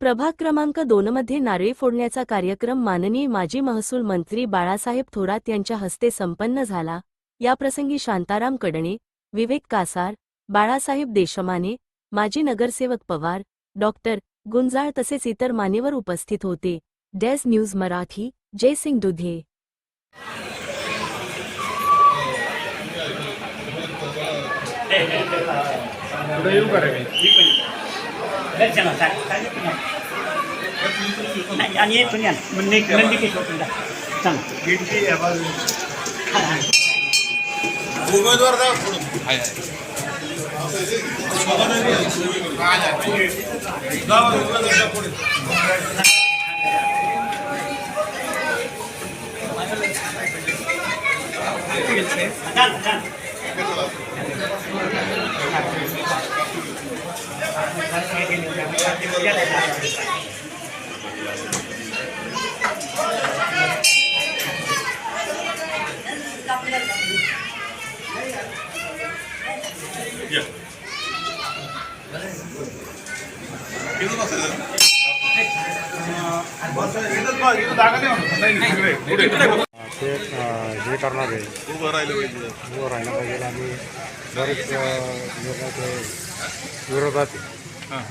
प्रभाग क्रमांक दोनमध्ये नारळी फोडण्याचा कार्यक्रम माननीय माजी महसूल मंत्री बाळासाहेब थोरात यांच्या हस्ते संपन्न झाला. याप्रसंगी शांताराम कडणे विवेक कासार बाळासाहेब देशमाने माजी नगरसेवक पवार डॉक्टर गुंजाळ तसेच इतर मान्यवर उपस्थित होते. डेस न्यूज मराठी जयसिंग दुधे. आणि येतो या नंदी नंदिकेश्वर तुझा उमेदवार ते हे करणार आहे उभं राहिलं पाहिजे. उभं राहिलं पाहिजे आणि बरेच अ, लोक ते विरोधात हां.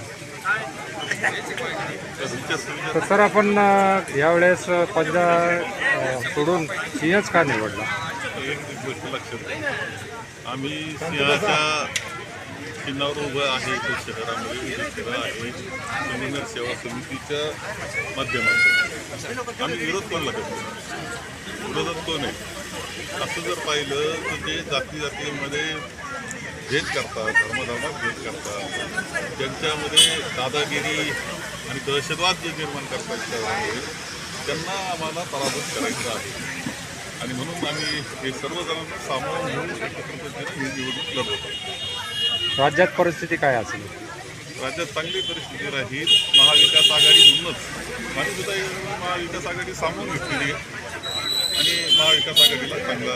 तर सर आपण यावेळेस पंजा सोडून सिंहच का निवडला? एक गोष्ट लक्षात आम्ही सिंहाच्या चिन्हावर उभं आहे इथे शहरामध्ये आहे. संगमनेर सेवा समितीच्या माध्यमातून. आम्ही विरोध पण करतो? विरोधात कोण आहे? असं जर पाहिलं तर ते जाती जातीमध्ये भेद करतात धर्मधर्मात भेद करतात. त्यांच्यामध्ये दादागिरी आणि दहशतवाद जे निर्माण करतात त्यांना आम्हाला पराभूत करायचं आहे. आणि म्हणून आम्ही हे सर्वजणांना सामावून घेऊन पद्धतीने ही निवडणूक लढवत. राज्यात परिस्थिती काय असेल? राज्यात चांगली परिस्थिती राहील महाविकास आघाडी म्हणूनच. आम्ही सुद्धा ही महाविकास आघाडी सामावून घेतलेली आहे. आणि महाविकास आघाडीला चांगला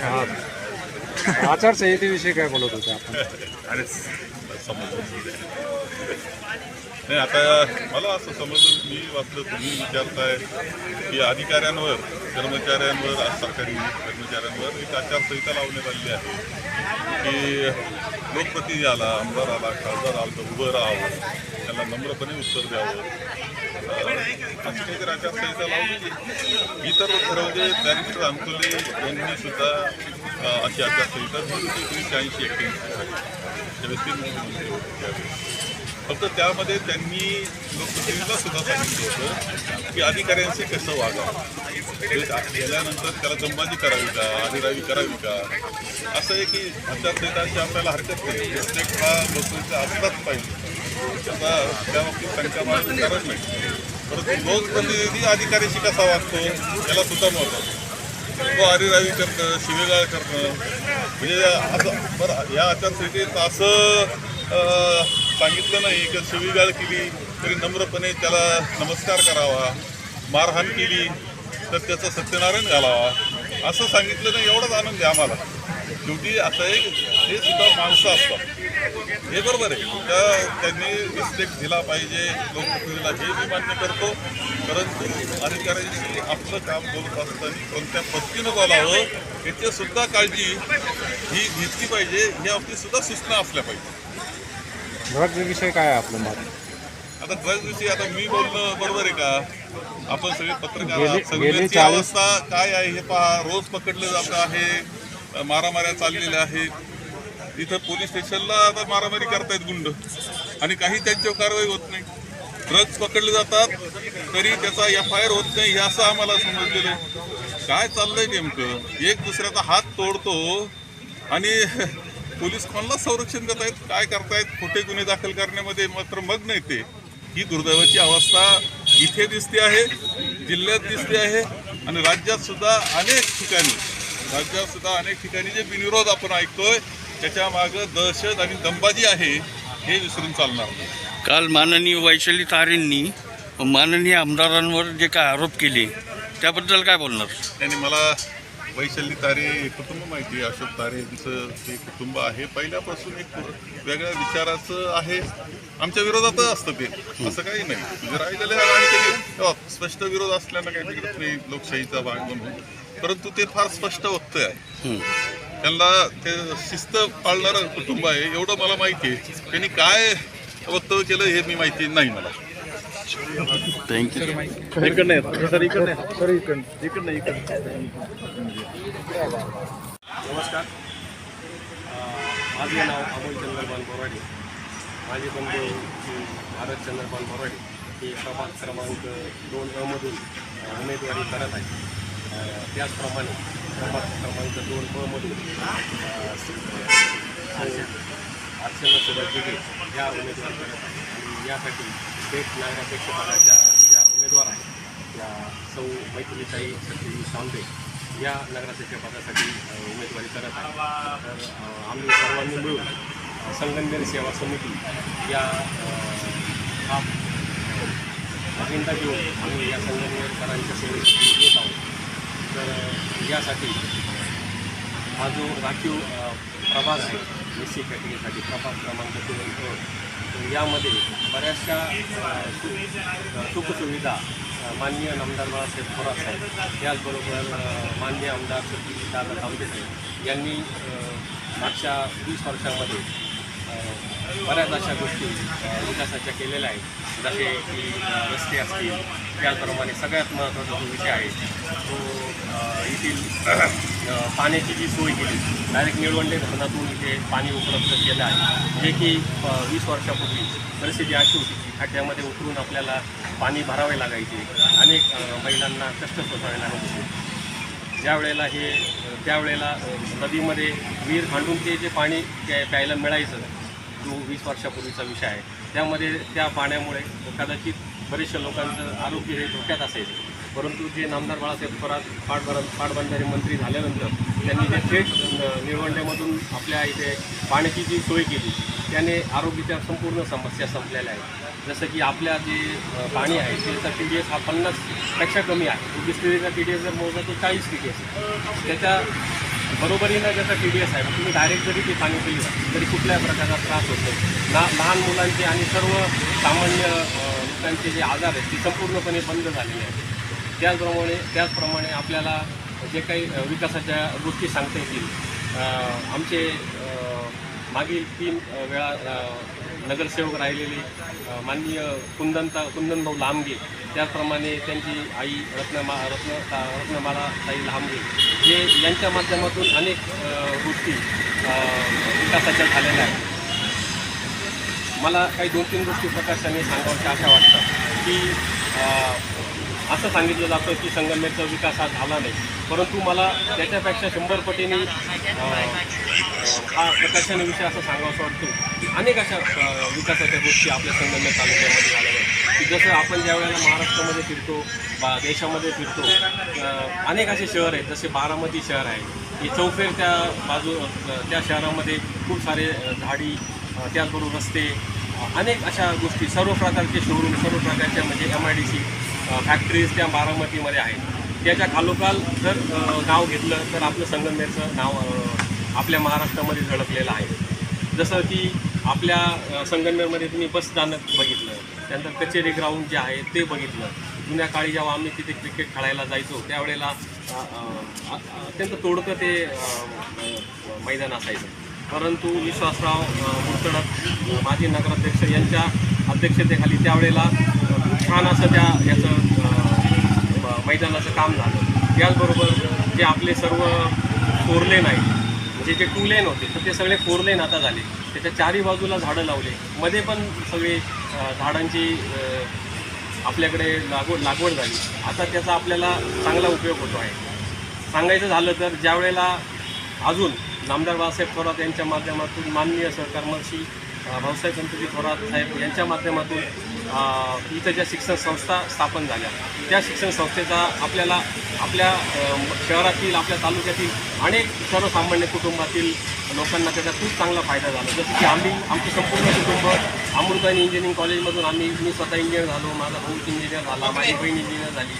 हा. आचारसंहितेविषयी काय बोलत होते आपण? अरे नाही आता मला असं समजलं मी वाचलं तुम्ही विचारताय की अधिकाऱ्यांवर कर्मचाऱ्यांवर आज सरकारी कर्मचाऱ्यांवर एक आचारसंहिता लावण्यात आलेली आहे. की लोकप्रतिनिधी आला आमदार आला खासदार आला तर उभं राहावं त्याला नम्रपणे उत्तर द्यावं. मी तर ठरवले म्हणजे बॅरिस्टर अंतुले यांनी सुद्धा अशी आचारसंहिता दिली होती एकोणीसशे ऐंशी एक्क्याऐंशी ते मुख्यमंत्री होते. त्यावेळेस फक्त त्यामध्ये त्यांनी लोकप्रतिनिधीला सुद्धा सांगितलं होतं की अधिकाऱ्यांशी कसं वागावं. म्हणजे गेल्यानंतर त्याला जंबाजी करावी का अधिरावी करावी का? असं आहे की आचारसंहिताची आपल्याला हरकत नाही. प्रत्येक हा लोकांचा असलाच पाहिजे. त्याचा त्या बाबतीत गरज नाही परंतु लोकप्रतिनिधी अधिकाऱ्याशी कसा वागतो याला सुद्धा महत्त्व तो हरिरावी करणं शिवेगाळ करणं म्हणजे असं बरं या आचारसंहितेत असं सांगितलं नाही की शिवीगाळ केली तरी नम्रपणे त्याला नमस्कार करावा मारहाण केली तर त्याचं सत्यनारायण घालावा. असं सांगितलं नाही एवढाच आनंद आहे आम्हाला. शेवटी असं आहे हे सुद्धा माणसं असतात. हे बरोबर आहे. त्या त्यांनी रिस्पेक्ट दिला पाहिजे. लोकप्रतिनिधीला हे मी मान्य करतो. परंतु अधिकाऱ्यांशी आपलं काम बोलत असताना कोणत्या पद्धतीनं बोलावं याची सुद्धा काळजी ही घेतली पाहिजे. या बाबतीत सुद्धा सूचना असल्या पाहिजे. ड्रग्ज विषय काय आहे आपलं मत? आता ड्रग्जविषयी आता मी बोलणं बरोबर आहे का? आपण सगळे पत्रकार चाळीस- अवस्था काय आहे हे पहा. रोज पकडलं जात आहे. मारामाऱ्या चाललेल्या आहेत. इथं पोलीस स्टेशनला आता मारामारी करतायत गुंड. आणि काही त्यांच्यावर कारवाई होत नाही. ड्रग्ज पकडले जातात तरी त्याचा एफ आय आर होत नाही हे असं आम्हाला समजलेलं आहे. काय चाललंय नेमकं? एक दुसऱ्याचा हात तोडतो आणि पोलीस कोणाला संरक्षण देत आहेत काय करतायत खोटे गुन्हे दाखल करण्यामध्ये मात्र मग नाही ते. ही दुर्दैवाची अवस्था इथे दिसते आहे जिल्ह्यात दिसते आहे आणि राज्यात सुद्धा अनेक ठिकाणी राज्यात सुद्धा अनेक ठिकाणी जे बिनविरोध आपण ऐकतोय त्याच्या मागं दहशत आणि दंबाजी आहे हे विसरून चालणार काल माननीय वैशाली तारेंनी माननीय आमदारांवर जे काय आरोप केले त्याबद्दल काय बोलणार? त्यांनी मला वैशाली तारे हे कुटुंब माहिती आहे अशोक तारे यांचं ते कुटुंब आहे पहिल्यापासून एक वेगळ्या विचाराचं आहे. आमच्या विरोधातच असतं ते असं काही नाही. म्हणजे राहिलेले आहे आणि ते स्पष्ट विरोध असल्यानं काही नाही लोकशाहीचा भाग म्हणून. परंतु ते फार स्पष्ट वक्तव्य आहे. त्यांना ते शिस्त पाळणारं कुटुंब आहे एवढं मला माहिती आहे. त्यांनी काय वक्तव्य केलं हे मी माहिती नाही मला. थँक्यू नमस्कार. अ, माझे नाव अमोल चंद्रपान बोराडे. माझे बंधू श्री भारत चंद्रपान बोराडे. हे प्रभाग क्रमांक दोन अमधून उमेदवारी करत आहे त्याचप्रमाणे प्रभाग क्रमांक दोन ब अर्चना सुभाष दिघे या उमेदवार करत आहे आणि यासाठी थेट नागराध्यक्ष पदाच्या ज्या उमेदवार आहेत त्या सौ मैत्रीताई सत्यजी सावंते या नगराध्यक्ष पदासाठी उमेदवारी करत आहे तर आम्ही सर्वांनी मिळून संगमनेर सेवा समिती या हा अजेंडा घेऊन आम्ही या संगमनेरकरांच्या सेवेसाठी येत आहोत. तर यासाठी हा जो राखीव प्रवास आहे एस सी कॅटेगरीसाठी प्रभाग क्रमांक दोन तर यामध्ये बऱ्याचशा सुखसुविधा माननीय आमदार बाळासाहेब थोरात साहेब त्याचबरोबर माननीय आमदार सतीश दादा आंबेडकर यांनी मागच्या वीस वर्षामध्ये बऱ्याच अशा गोष्टी विकासाच्या केलेल्या आहेत. जसे की रस्ते असतील त्याचप्रमाणे सगळ्यात महत्त्वाचा जो विषय आहे तो येथील पाण्याची जी सोय केली डायरेक्ट निळवंडे धरणातून इथे पाणी उपलब्ध केलं आहे. जे की वीस वर्षापूर्वी परिस्थिती अशी होती की खड्ड्यामध्ये उतरून आपल्याला पाणी भरावे लागायचे. अनेक महिलांना कष्ट सोसावे लागत होते. ज्या वेळेला हे त्यावेळेला नदीमध्ये विहीर खांडून ते जे पाणी प्यायला मिळायचं तो वीस वर्षापूर्वीचा विषय आहे. त्यामध्ये त्या पाण्यामुळे कदाचित बरेचशा लोकांचं आरोग्य हे धोक्यात असायचं परंतु जे नामदार बाळासाहेब थोरात पाटबर पाटबंधारे मंत्री झाल्यानंतर त्यांनी जे थेट अ, निळवंड्यामधून आपल्या इथे पाण्याची जी सोय केली त्याने आरोग्याच्या संपूर्ण समस्या संपलेल्या आहेत. जसं की आपल्या जे पाणी आहे त्याचा टी डी एस हा पन्नासपेक्षा कमी आहे. बिस्लरीचा टी डी एस जर मोजला तो चाळीस टी डी एस त्याच्या बरोबरीनं ज्याचा टी डी एस आहे. तुम्ही डायरेक्ट जरी ती पाणी तरी कुठल्याही प्रकारचा त्रास होतो ना लहान मुलांचे आणि सर्व सामान्य लोकांचे जे आजार आहेत ते संपूर्णपणे बंद झालेले आहेत. त्याचप्रमाणे त्याचप्रमाणे आपल्याला जे काही विकासाच्या गोष्टी सांगता येतील. आमचे मागील तीन वेळा नगरसेवक राहिलेले माननीय कुंदनता कुंदनभाऊ लांबगे त्याचप्रमाणे त्यांची आई रत्नमा रत्न रत्नमाला ताई लांबगे हे यांच्या माध्यमातून अनेक गोष्टी विकासाच्या झालेल्या आहेत. मला काही दोन तीन गोष्टी प्रकाशाने सांगाव्याच्या अशा वाटतात की असं सांगितलं जातं की संगमनेरचा विकास हा झाला नाही. परंतु मला त्याच्यापेक्षा शंभर पटीने हा प्रकाशाने विषय असं सांगावं वाटतो की अनेक अशा विकासाच्या गोष्टी आपल्या संगमनेर तालुक्यामध्ये झाल्या आहेत. की जसं आपण ज्या वेळेला महाराष्ट्रामध्ये फिरतो बा देशामध्ये फिरतो अनेक असे शहर आहेत जसे बारामती शहर आहे. की चौफेर त्या बाजू त्या शहरामध्ये खूप सारे झाडी त्याचबरोबर रस्ते अनेक अशा गोष्टी सर्व प्रकारचे शोरूम सर्व प्रकारच्या म्हणजे M I D C factories त्या बारामतीमध्ये आहेत. त्याच्या खालोखाल जर नाव घेतलं तर आपलं संगमनेरचं नाव आपल्या महाराष्ट्रामध्ये झळकलेलं आहे. जसं की आपल्या संगमनेरमध्ये तुम्ही बस स्थानक बघितलं त्यानंतर कचेरी ग्राउंड जे आहे ते बघितलं. जुन्या काळी जेव्हा आम्ही तिथे क्रिकेट खेळायला जायचो त्यावेळेला अत्यंत तोडकं ते मैदान असायचं. परंतु विश्वासराव अ, मुर्तडक माजी नगराध्यक्ष यांच्या अध्यक्षतेखाली त्यावेळेला छान असं त्या याचं मैदानाचं काम झालं. त्याचबरोबर जे आपले सर्व फोर लेन आहेत म्हणजे जे टू लेन होते तर ते सगळे फोर लेन आता झाले. त्याच्या चारी बाजूला झाडं लावले. मध्ये पण सगळे झाडांची आपल्याकडे लागवड लागवड झाली. आता त्याचा आपल्याला चांगला उपयोग होतो आहे. सांगायचं झालं तर ज्या वेळेला अजून नामदार बाळासाहेब थोरात यांच्या माध्यमातून माननीय सहकर्मांशी भाऊसाहेब गणपती थोरात साहेब यांच्या माध्यमातून इथं ज्या शिक्षण संस्था स्थापन झाल्या त्या शिक्षण संस्थेचा आपल्याला आपल्या शहरातील आपल्या तालुक्यातील अनेक सर्वसामान्य कुटुंबातील लोकांना त्याचा खूप चांगला फायदा झाला. जसं की आम्ही आमचं संपूर्ण कुटुंब अमृतानी इंजिनिअरिंग कॉलेजमधून आम्ही मी स्वतः इंजिनियर झालो माझा भाऊ इंजिनियर झाला माझी बहीण इंजिनियर झाली.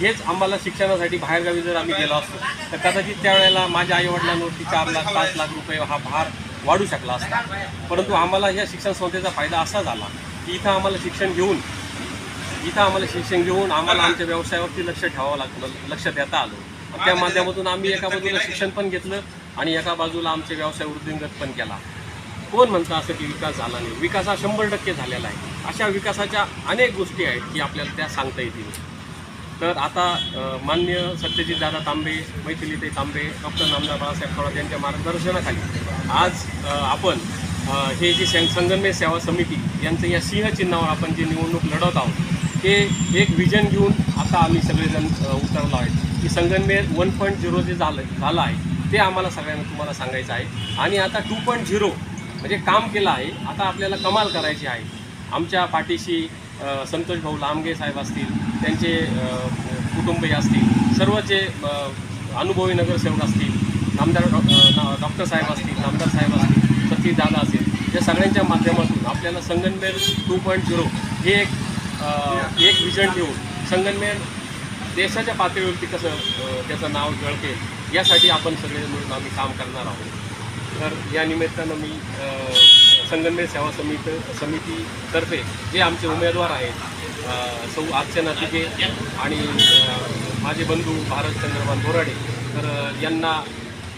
हेच आम्हाला शिक्षणासाठी बाहेरगावी जर आम्ही गेलो असतो तर कदाचित त्यावेळेला माझ्या आईवडिलांवरती चार लाख पाच लाख रुपये हा भार वाढू शकला असता. परंतु आम्हाला या शिक्षण संस्थेचा फायदा असा झाला की इथं आम्हाला शिक्षण घेऊन इथं आम्हाला शिक्षण घेऊन आम्हाला आमच्या व्यवसायावरती लक्ष ठेवावं लागलं लक्ष देता आलं. त्या माध्यमातून आम्ही एका बाजूला शिक्षण पण घेतलं आणि एका बाजूला आमचे व्यवसाय वृद्धिंगत पण केला. कोण म्हणतं असं की विकास झाला नाही? विकास हा शंभर टक्के झालेला आहे. अशा विकासाच्या अनेक गोष्टी आहेत की आपल्याला त्या सांगता येतील. तर आता मान्य सत्यजित दादा तांबे मैथिलीताई तांबे डॉक्टर नामदार बाळासाहेब थोरात यांच्या मार्गदर्शनाखाली आज आपण हे जे सं- सेवा समिती यांचं या सिंह चिन्हावर आपण जे निवडणूक लढवत आहोत हे एक विजन घेऊन आता आम्ही सगळेजण उतरलो आहेत. की संगमनेर वन पॉईंट झिरो जे झालं झालं आहे ते आम्हाला सगळ्यांना तुम्हाला सांगायचं आहे. आणि आता टू पॉईंट झिरो म्हणजे काम केलं आहे आता आपल्याला कमाल करायची आहे. आमच्या पाठीशी संतोष भाऊ लांबगे साहेब असतील त्यांचे कुटुंबीय असतील सर्व जे अनुभवी नगरसेवक असतील नामदार डॉ डॉक्टर साहेब असतील नामदार साहेब असतील सतीश दादा असतील या सगळ्यांच्या माध्यमातून आपल्याला संगनमेर टू पॉईंट झिरो हे एक एक विजन ठेवून संगनमेर देशाच्या पातळीवरती कसं त्याचं नाव जळते यासाठी आपण सगळे मिळून आम्ही काम करणार आहोत. तर या निमित्तानं मी संगमनेर सेवा समिती समितीतर्फे जे आमचे उमेदवार आहेत सौ आजचे नातिके आणि माझे बंधू भारत चंद्रमान बोराडे तर यांना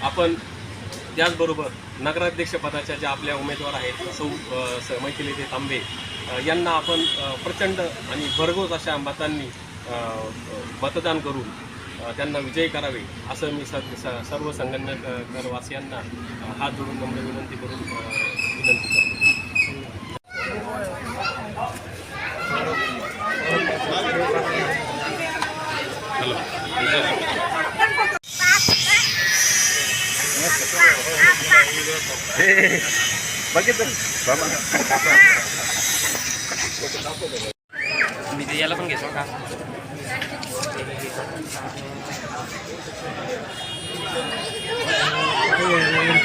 आपण त्याचबरोबर नगराध्यक्षपदाच्या ज्या आपल्या उमेदवार आहेत सौ अ, स- तांबे यांना आपण प्रचंड आणि भरघोस अशा मतांनी मतदान करून त्यांना विजयी करावे असं मी स- स- सर्व संगमनेरवासियांना अ, हात जोडून नम्र विनंती करून अ, विनंती करतो. मी ते याला पण घेतो का?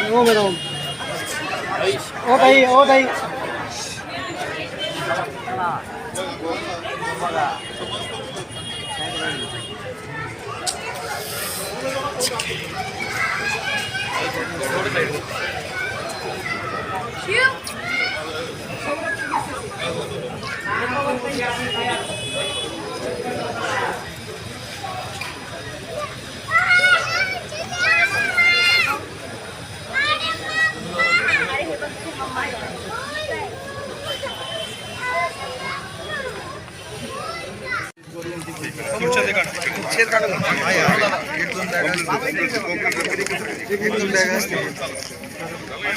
Ayun, meron. Okay, okay. Cute.